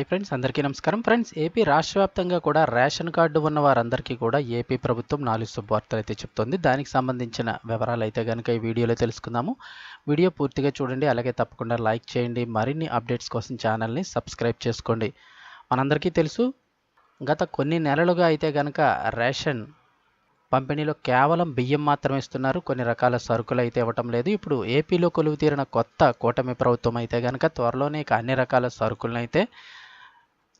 Hi friends అందరికీ నమస్కారం. Friends AP రాష్ట్ర వ్యాప్తంగా కూడా రేషన్ కార్డు ఉన్న వారందరికీ కూడా ఏపీ ప్రభుత్వం నాలుగు శుభవార్తలు అయితే చెప్తోంది. దానికి సంబంధించిన వివరాలు అయితే కనుక ఈ వీడియోలో తెలుసుకుందాము. వీడియో పూర్తిగా చూడండి అలాగే తప్పకుండా లైక్ చేయండి. మరిన్ని అప్డేట్స్ కోసం ఛానల్ని సబ్స్క్రైబ్ చేసుకోండి. మనందరికీ తెలుసు గత కొన్ని నెలలుగా అయితే కనుక రేషన్ పంపిణీలో కేవలం బియ్యం మాత్రమే ఇస్తున్నారు. కొన్ని రకాల సరుకులు అయితే ఇవ్వటం లేదు. ఇప్పుడు ఏపీలో కొలువు తీరిన కొత్త కూటమి ప్రభుత్వం అయితే కనుక త్వరలోనే ఇక అన్ని రకాల సరుకులను అయితే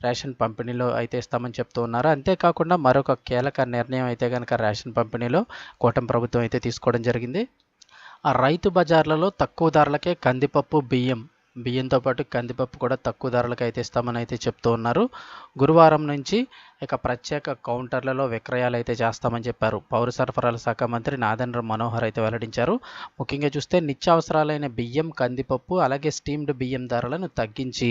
రేషన్ పంపిణీలో అయితే ఇస్తామని చెప్తూ ఉన్నారు. అంతేకాకుండా మరొక కీలక నిర్ణయం అయితే కనుక రేషన్ పంపిణీలో కూటమి ప్రభుత్వం అయితే తీసుకోవడం జరిగింది. ఆ రైతు బజార్లలో తక్కువ ధరలకే కందిపప్పు బియ్యం బియ్యంతో పాటు కందిపప్పు కూడా తక్కువ ధరలకు అయితే ఇస్తామని అయితే చెప్తూ ఉన్నారు. గురువారం నుంచి ఇక ప్రత్యేక కౌంటర్లలో విక్రయాలు అయితే చేస్తామని చెప్పారు. పౌర సరఫరాల శాఖ మంత్రి నాదెండ్ర మనోహర్ అయితే వెల్లడించారు. ముఖ్యంగా చూస్తే నిత్యావసరాలైన బియ్యం కందిపప్పు అలాగే స్టీమ్డ్ బియ్యం ధరలను తగ్గించి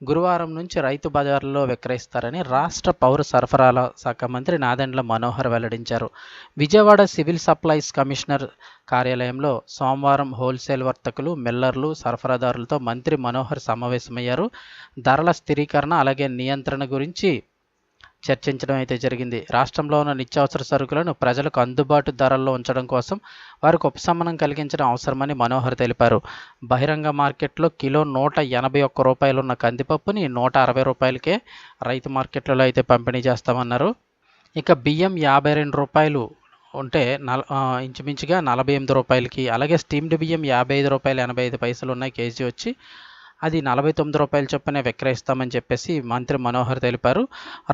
గురువారం నుంచి రైతు బజార్లలో విక్రయిస్తారని రాష్ట్ర పౌర సరఫరాల శాఖ మంత్రి నాదెండ్ల మనోహర్ వెల్లడించారు. విజయవాడ సివిల్ సప్లైస్ కమిషనర్ కార్యాలయంలో సోమవారం హోల్సేల్ వర్తకులు మిల్లర్లు సరఫరాదారులతో మంత్రి మనోహర్ సమావేశమయ్యారు. ధరల స్థిరీకరణ అలాగే నియంత్రణ గురించి చర్చించడం అయితే జరిగింది. రాష్ట్రంలో ఉన్న నిత్యావసర సరుకులను ప్రజలకు అందుబాటు ధరల్లో ఉంచడం కోసం వారికి ఉపశమనం కలిగించడం అవసరమని మనోహర్ తెలిపారు. బహిరంగ మార్కెట్లో కిలో నూట ఎనభై ఒక్క రూపాయలు ఉన్న కందిపప్పుని నూట అరవై రూపాయలకే రైతు మార్కెట్లలో అయితే పంపిణీ చేస్తామన్నారు. ఇక బియ్యం యాభై రెండు రూపాయలు ఉంటే నల ఇంచుమించుగా నలభై ఎనిమిది రూపాయలకి అలాగే స్టీమ్డ్ బియ్యం యాభై ఐదు రూపాయలు ఎనభై ఐదు పైసలు ఉన్నాయి కేజీ వచ్చి. అది నలభై తొమ్మిది రూపాయల చొప్పున విక్రయిస్తామని చెప్పేసి మంత్రి మనోహర్ తెలిపారు.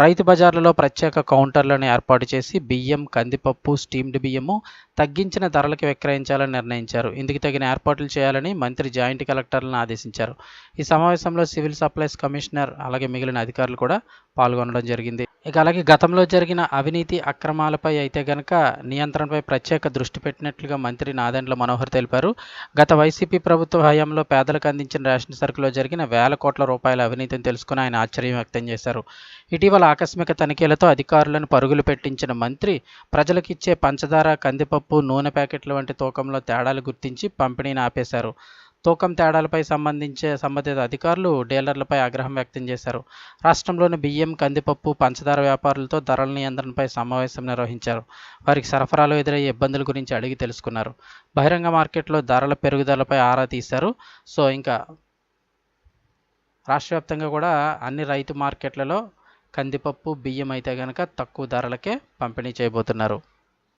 రైతు బజార్లలో ప్రత్యేక కౌంటర్లను ఏర్పాటు చేసి బియ్యం కందిపప్పు స్టీమ్డ్ బియ్యము తగ్గించిన ధరలకు విక్రయించాలని నిర్ణయించారు. ఇందుకు తగిన ఏర్పాట్లు చేయాలని మంత్రి జాయింట్ కలెక్టర్లను ఆదేశించారు. ఈ సమావేశంలో సివిల్ సప్లైస్ కమిషనర్ అలాగే మిగిలిన అధికారులు కూడా పాల్గొనడం జరిగింది. ఇక అలాగే గతంలో జరిగిన అవినీతి అక్రమాలపై అయితే గనక నియంత్రణపై ప్రత్యేక దృష్టి పెట్టినట్లుగా మంత్రి నాదెండ్ల మనోహర్ తెలిపారు. గత వైసీపీ ప్రభుత్వ హయాంలో పేదలకు అందించిన రేషన్ సరుకులో జరిగిన వేల కోట్ల రూపాయల అవినీతిని తెలుసుకుని ఆయన ఆశ్చర్యం వ్యక్తం చేశారు. ఇటీవల ఆకస్మిక తనిఖీలతో అధికారులను పరుగులు పెట్టించిన మంత్రి ప్రజలకిచ్చే పంచదార కందిపప్పు నూనె ప్యాకెట్ల వంటి తూకంలో తేడాలు గుర్తించి పంపిణీని ఆపేశారు. తూకం తేడాలపై సంబంధించే సంబంధిత అధికారులు డీలర్లపై ఆగ్రహం వ్యక్తం చేశారు. రాష్ట్రంలోని బియ్యం కందిపప్పు పంచదార వ్యాపారులతో ధరల నియంత్రణపై సమావేశం నిర్వహించారు. వారికి సరఫరాలో ఎదురయ్యే ఇబ్బందుల గురించి అడిగి తెలుసుకున్నారు. బహిరంగ మార్కెట్లో ధరల పెరుగుదలపై ఆరా తీశారు. సో ఇంకా రాష్ట్ర వ్యాప్తంగా కూడా అన్ని రైతు మార్కెట్లలో కందిపప్పు బియ్యం అయితే కనుక తక్కువ ధరలకే పంపిణీ చేయబోతున్నారు.